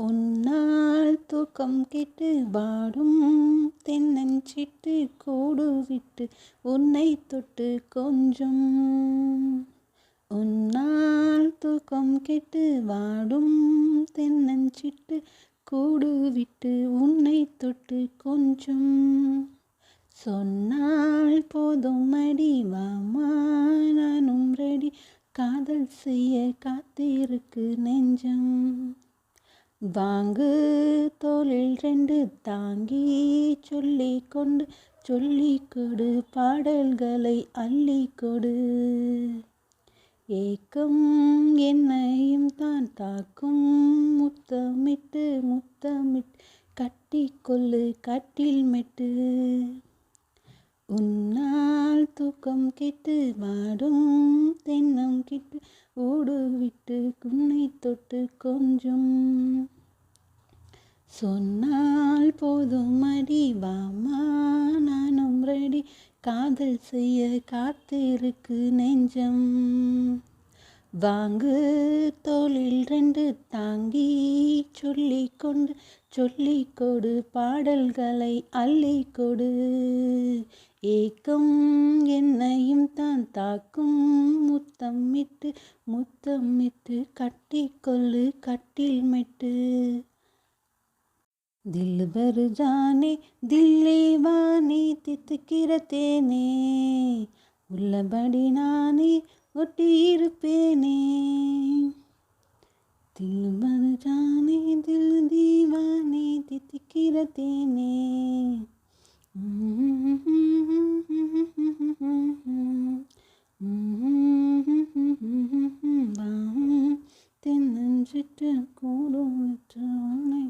உன்னால் தூக்கம் கெட்டு வாடும் தென்னஞ்சிட்டு கூடு விட்டு உன்னை தொட்டு கொஞ்சம். உன்னால் தூக்கம் கெட்டு வாடும் தென்னஞ்சிட்டு கூடு விட்டு உன்னை தொட்டு கொஞ்சம். சொன்னால் போதும் அடி வாமா நானும் ரெடி. காதல் செய்ய காத்திருக்கு நெஞ்சம். வாங்கு தோளில் ரெண்டு தாங்கி சொல்லி கொண்டு சொல்லி கொடு பாடல்களை அள்ளி கொடு. ஏக்கம் என்னையும் தான் தாக்கும் முத்தமிட்டு முத்தமிட்டு கட்டிக்கொள்ளு கட்டில் மெட்டு. உன்னால் தூக்கம் கெட்டு மாடும் தென்னம் கிட்டு ஓடு விட்டு குன்னை தொட்டு கொஞ்சம். சொன்னால் போதும் அடி வாமா நானும் ரெடி காதல் செய்ய காத்திருக்கு நெஞ்சம். வாங்கு தோளில் ரெண்டு தாங்கி சொல்லி கொண்டு சொல்லி கொடு பாடல்களை அள்ளி கொடு. ஏக்கம் என்னையும் தான் தாக்கும். முத்தமிட்டு முத்தமிட்டு கட்டிக்கொள்ளு கட்டில் மெட்டு. தில் ஜானே தில்லே வானே தித்துக்கிற தேனே. உள்ளபடி நானே ஒட்டியிருப்பேனே இருப்பேனே. ஜானே தில் தீவானே தித்துக்கிற தேனே. நெஞ்சிட்டு கூடும் உன்னை